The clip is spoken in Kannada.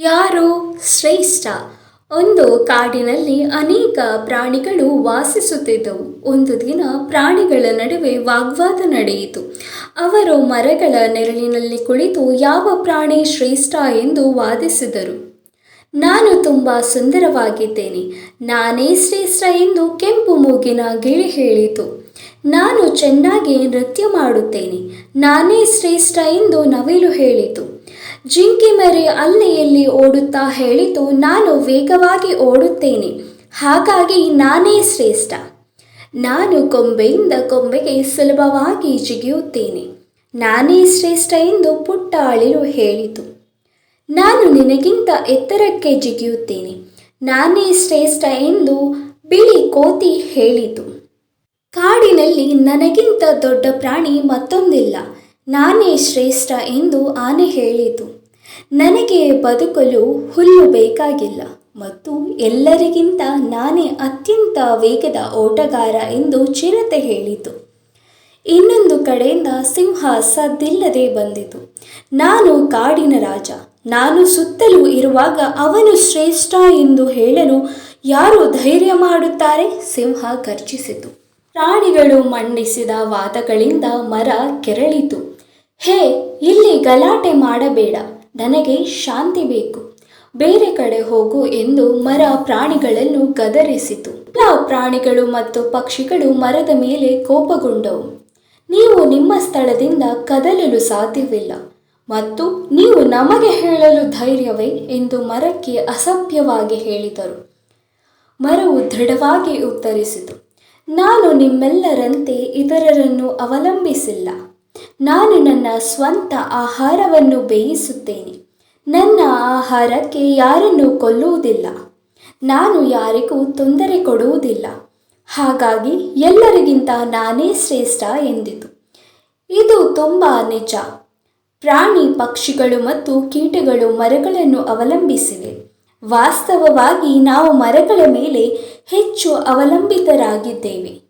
ಯಾರು ಶ್ರೇಷ್ಠ? ಒಂದು ಕಾಡಿನಲ್ಲಿ ಅನೇಕ ಪ್ರಾಣಿಗಳು ವಾಸಿಸುತ್ತಿದ್ದವು. ಒಂದು ದಿನ ಪ್ರಾಣಿಗಳ ನಡುವೆ ವಾಗ್ವಾದ ನಡೆಯಿತು. ಅವರು ಮರಗಳ ನೆರಳಿನಲ್ಲಿ ಕುಳಿತು ಯಾವ ಪ್ರಾಣಿ ಶ್ರೇಷ್ಠ ಎಂದು ವಾದಿಸಿದರು. ನಾನು ತುಂಬ ಸುಂದರವಾಗಿದ್ದೇನೆ. ನಾನೇ ಶ್ರೇಷ್ಠ ಎಂದು ಕೆಂಪು ಮೂಗಿನ ಗಿಳಿ ಹೇಳಿತು. ನಾನು ಚೆನ್ನಾಗಿ ನೃತ್ಯ ಮಾಡುತ್ತೇನೆ. ನಾನೇ ಶ್ರೇಷ್ಠ ಎಂದು ನವಿಲು ಹೇಳಿತು. ಜಿಂಕೆ ಮರಿ ಅಲ್ಲಿ ಓಡುತ್ತಾ ಹೇಳಿತು, ನಾನು ವೇಗವಾಗಿ ಓಡುತ್ತೇನೆ. ಹಾಗಾಗಿ ನಾನೇ ಶ್ರೇಷ್ಠ. ನಾನು ಕೊಂಬೆಯಿಂದ ಕೊಂಬೆಗೆ ಸುಲಭವಾಗಿ ಜಿಗಿಯುತ್ತೇನೆ. ನಾನೇ ಶ್ರೇಷ್ಠ ಎಂದು ಪುಟ್ಟ ಅಳಿಲು ಹೇಳಿತು. ನಾನು ನಿನಗಿಂತ ಎತ್ತರಕ್ಕೆ ಜಿಗಿಯುತ್ತೇನೆ. ನಾನೇ ಶ್ರೇಷ್ಠ ಎಂದು ಬಿಳಿ ಕೋತಿ ಹೇಳಿತು. ಕಾಡಿನಲ್ಲಿ ನನಗಿಂತ ದೊಡ್ಡ ಪ್ರಾಣಿ ಮತ್ತೊಂದಿಲ್ಲ. ನಾನೇ ಶ್ರೇಷ್ಠ ಎಂದು ಆನೆ ಹೇಳಿತು. ನನಗೆ ಬದುಕಲು ಹುಲ್ಲು ಬೇಕಾಗಿಲ್ಲ ಮತ್ತು ಎಲ್ಲರಿಗಿಂತ ನಾನೇ ಅತ್ಯಂತ ವೇಗದ ಓಟಗಾರ ಎಂದು ಚಿರತೆ ಹೇಳಿತು. ಇನ್ನೊಂದು ಕಡೆಯಿಂದ ಸಿಂಹ ಸದ್ದಿಲ್ಲದೆ ಬಂದಿತು. ನಾನು ಕಾಡಿನ ರಾಜ. ನಾನು ಸುತ್ತಲೂ ಇರುವಾಗ ಅವನು ಶ್ರೇಷ್ಠ ಎಂದು ಹೇಳಲು ಯಾರು ಧೈರ್ಯ ಮಾಡುತ್ತಾರೆ? ಸಿಂಹ ಗರ್ಜಿಸಿತು. ಪ್ರಾಣಿಗಳು ಮಂಡಿಸಿದ ವಾದಗಳಿಂದ ಮರ ಕೆರಳಿತು. ಹೇ, ಇಲ್ಲಿ ಗಲಾಟೆ ಮಾಡಬೇಡ. ನನಗೆ ಶಾಂತಿ ಬೇಕು. ಬೇರೆ ಕಡೆ ಹೋಗು ಎಂದು ಮರ ಪ್ರಾಣಿಗಳನ್ನು ಗದರಿಸಿತು. ಎಲ್ಲ ಪ್ರಾಣಿಗಳು ಮತ್ತು ಪಕ್ಷಿಗಳು ಮರದ ಮೇಲೆ ಕೋಪಗೊಂಡವು. ನೀವು ನಿಮ್ಮ ಸ್ಥಳದಿಂದ ಕದಲಲು ಸಾಧ್ಯವಿಲ್ಲ. ಮತ್ತು ನೀವು ನಮಗೆ ಹೇಳಲು ಧೈರ್ಯವೇ ಎಂದು ಮರಕ್ಕೆ ಅಸಭ್ಯವಾಗಿ ಹೇಳಿದರು. ಮರವು ದೃಢವಾಗಿ ಉತ್ತರಿಸಿತು. ನಾನು ನಿಮ್ಮೆಲ್ಲರಂತೆ ಇತರರನ್ನು ಅವಲಂಬಿಸಿಲ್ಲ. ನಾನು ನನ್ನ ಸ್ವಂತ ಆಹಾರವನ್ನು ಬೇಯಿಸುತ್ತೇನೆ. ನನ್ನ ಆಹಾರಕ್ಕೆ ಯಾರನ್ನು ಕೊಲ್ಲುವುದಿಲ್ಲ. ನಾನು ಯಾರಿಗೂ ತೊಂದರೆ ಕೊಡುವುದಿಲ್ಲ. ಹಾಗಾಗಿ ಎಲ್ಲರಿಗಿಂತ ನಾನೇ ಶ್ರೇಷ್ಠ ಎಂದಿತು. ಇದು ತುಂಬ ನಿಜ. ಪ್ರಾಣಿ ಪಕ್ಷಿಗಳು ಮತ್ತು ಕೀಟಗಳು ಮರಗಳನ್ನು ಅವಲಂಬಿಸಿವೆ. ವಾಸ್ತವವಾಗಿ ನಾವು ಮರಗಳ ಮೇಲೆ ಹೆಚ್ಚು ಅವಲಂಬಿತರಾಗಿದ್ದೇವೆ.